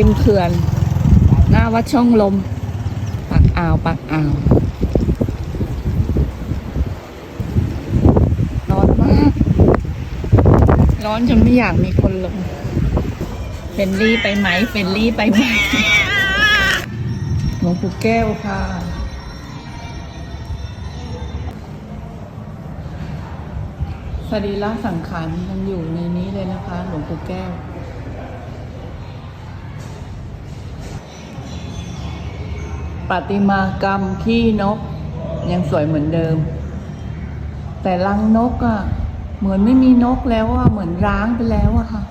ริมเขื่อน หน้าวัดช่องลม ปากอ่าว ปากอ่าว ร้อนมาก ร้อนจนไม่อยากมีคนลงเฟรนลี่ไปไหมเฟรนลี่ไปไหมหลวงปู่แก้วค่ะสรีระสังขารยังอยู่ในนี้เลยนะคะ หลวงปู่แก้ว ประติมากรรมขี้นก ยังสวยเหมือนเดิม แต่รังนกอะ่ะ เหมือนไม่มีนกแล้วอะ่ะเหมือนร้างไปแล้วอะค่ะ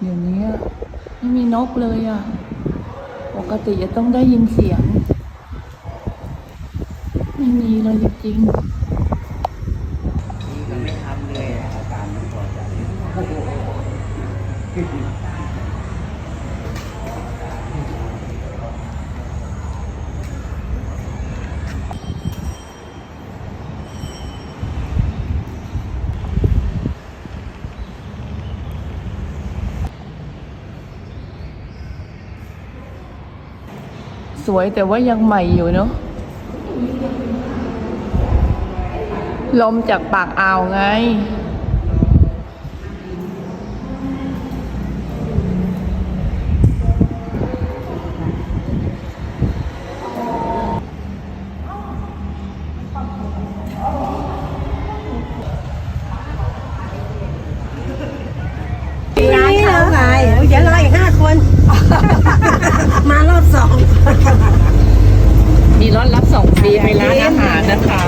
เดี๋ยวนี้ไม่มีนกเลยอะ่ะ ปกติจะต้องได้ยินเสียง ไม่มีเลยจริงๆ นี่ก็ไม่ทำเลยอาการไม่พอใจ สวยแต่ว่ายังใหม่อยู่เนาะลมจากปากอ่าวไง ร้านเขาไงเดี๋ยวรออีกห้าคน มารอบสอง มีรถรับส่งฟรีไปร้านอาหารนะคะ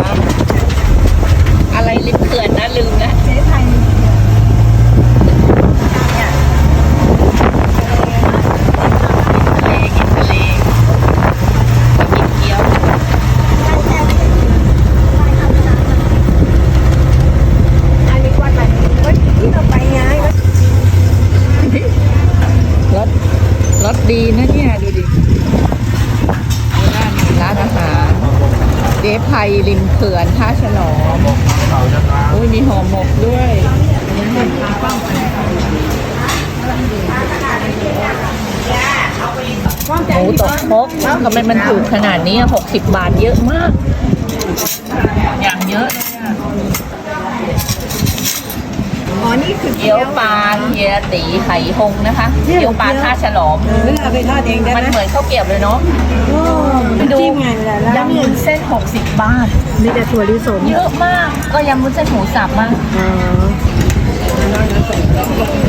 อะไรริมเขื่อนนะลืมนะ เจ๊ไทย ทะเลกินทะเลกินเกี๊ยว อันนี้วัดอะไรวัดที่เราไปไงวัด รถรถดี นะเนี่ยดูดิดูร้านร้านอาหาร เจ๊ไพริมเขื่อนท่าฉลอมโอ้ยมีห่อหมกด้วยหมูตกครกทำไมมันถูกขนาดนี้หกสิบบาทเยอะมาก อย่างเยอะเลย อะอ๋อ นี่คือเกี๊ยวปลาเฮียตีไข่หงนะคะ เกี๊ยวปลาท่าฉลอมเวลาไปทอดเองได้มันไหมเหมือนข้าวเกรียบเลยเนาะโอ้จิ้มไงเวลาแล้วยำวุ้นเส้น 60 บาท มีแต่ถั่วลิสงเยอะมาก ก็ยำวุ้นเส้นหมูสับมาก อ๋อ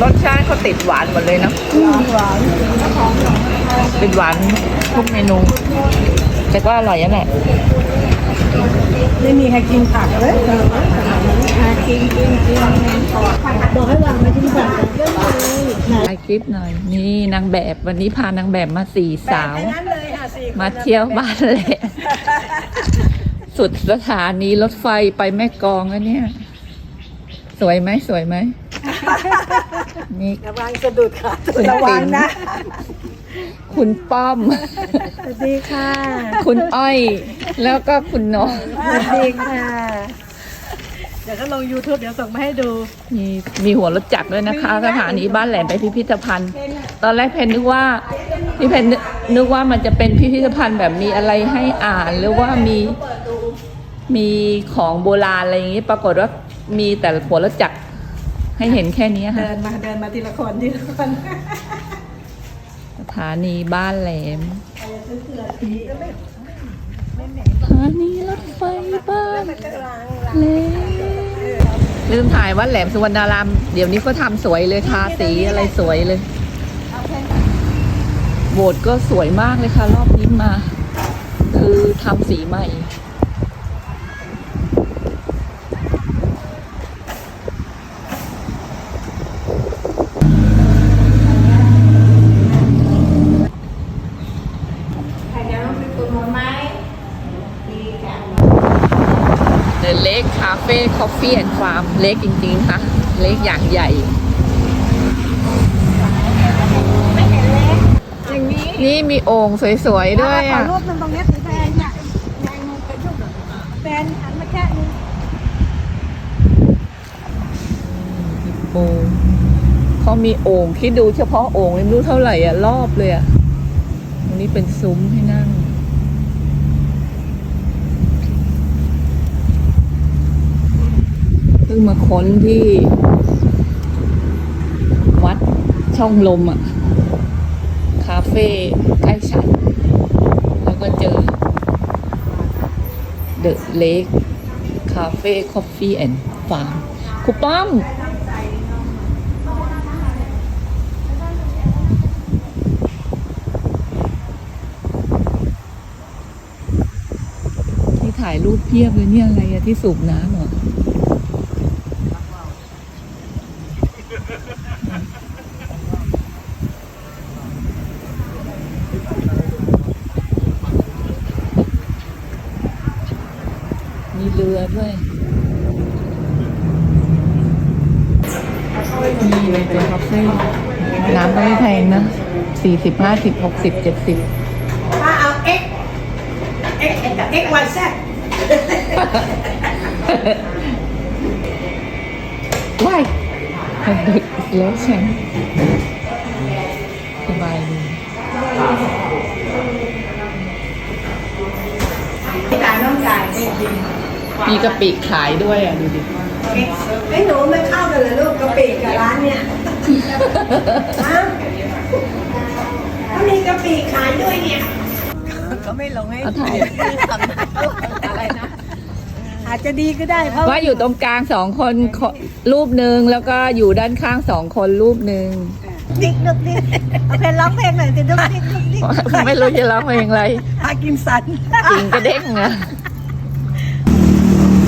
รสชาติเขาติดหวานหมดเลยเนาะหวานติดหวานทุกเมนู แต่ก็อร่อยนั่นแหละ ไม่มีใครกินผักเลย กินกินกินบอกให้วางมากินผักก็เลยหนถ่ายคลิปหน่อย นี่นางแบบวันนี้พานางแบบมาสี่สาว มาเที่ยวบ้านแหละ สุดสถานีรถไฟไปแม่กองแล้วเนี่ย สวยไหมสวยไหมนี่ระวังสะดุดค่ะระวังนะ คุณป้อม สวัสดีค่ะ คุณอ้อย แล้วก็คุณน้องสวัสดีค่ะ ดี๋ยวก็ลง YouTube เดี๋ยวส่งมาให้ดู มีมีหัวรถจักรด้วยนะคะสถานีบ้านแหลมไปพิพิธภัณฑ์ ตอนแรกเพนนึกว่าพี่เพนนึกนึกว่ามันจะเป็นพิพิธภัณฑ์แบบมีอะไรให้อ่านหรือว่ามีมีของโบราณอะไรอย่างนี้ปรากฏว่ามีแต่หัวรถจักรให้เห็นแค่นี้ค่ะ เดินมาเดินมาทีละคนทีละคนสถานีบ้านแหลมสถานีรถไฟบ้านแหลม ลืมถ่ายวัดแหลมสุวรรณาราม เดี๋ยวนี้ก็ทำสวยเลยทาสีอะไรสวยเลย โบสถ์ก็สวยมากเลยค่ะ รอบนี้มา คือทำสีใหม่ เดินเล็กคาเฟ่คอฟฟี่แอนด์ฟาร์มเล็กจริงๆค่ะ เล็กอย่างใหญ่อย่างนี้นี่มีโอ่งสวยๆด้วยอะรูปหนึงตรงนี้สีแดงเนี่ยแดงมันเป็นรูปแฟนหันมาแค่นี้โอ้คเขามีโอ่งคิดดูเฉพาะโอ่งไม่รู้เท่าไหร่อะรอบเลยอะตรงนี้เป็นซุ้มให้นั่ง พิ่งมาค้นที่ วัดช่องลมอะคาเฟ่ใกล้ฉัน แล้วก็เจอ The Lake Cafe Coffee and Farm ครูป้อมนี่ถ่ายรูปเพียบเลยเนี่ยอะไรอะที่สูบน้ำเหรอ มีเรือด้วยนี่เป็นคาเฟ่น้ำก็ไม่แพงนะสี่สิบห้าสิบหกสิบเจ็ดสิบป้าเอา X X กับ X Y Z ว้าย เด็กแล้วฉันสบายดีจ่ายน้องจ่ายจริงมีกะปิขายด้วยอะ ดูดิไอ้หนูไม่เข้ากันเลยลูกกะปิกับร้านเนี่ยฮะเขามีกะปิขายด้วยเนี่ยเขาไม่ลงให้เอาถ่าย อะไรนะอาจจะดีก็ได้เพราะว่าอยู่ตรงกลางสองคนขอรูปหนึ่งแล้วก็อยู่ด้านข้างสองคนรูปหนึ่งดิ๊กดุกดิ๊กเอาเพลงร้องเพลงหน่อยสิดุกดิ๊กดุกดิ๊กไม่รู้จะร้องเพลงอะไรพากินสันจริงกระเด้งอะ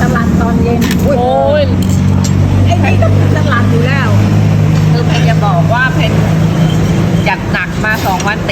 ตลาดตอนเย็นโอ้ยไอ้นี่ก็ตลาดอยู่แล้วคือเพนจะบอกว่าเพนจัดหนักมาสองวันติด